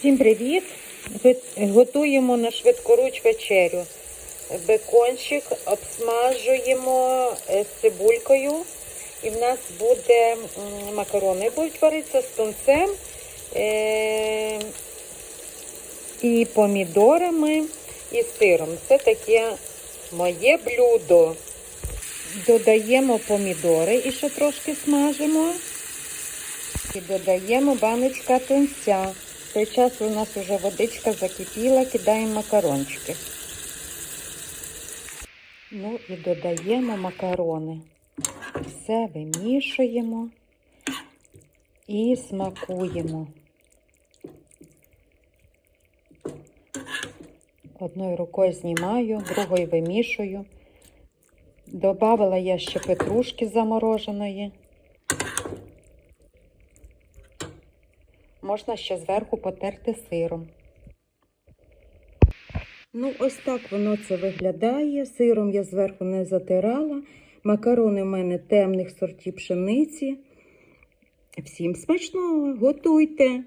Всім привіт! Готуємо на швидкоруч вечерю. Бекончик обсмажуємо е, з цибулькою. І в нас буде макарони будуть варитися з тунцем е- і помідорами і сиром. Це таке моє блюдо. Додаємо помідори і ще трошки смажимо. І додаємо баночка тунця. В той час у нас вже водичка закипіла, кидаємо макарончики. Ну і додаємо макарони. Все вимішуємо і смакуємо. Одною рукою знімаю, другою вимішую. Добавила я ще петрушки замороженої. Можна ще зверху потерти сиром. Ну, ось так воно це виглядає. Сиром я зверху не затирала. Макарони в мене темних сортів пшениці. Всім смачного, готуйте!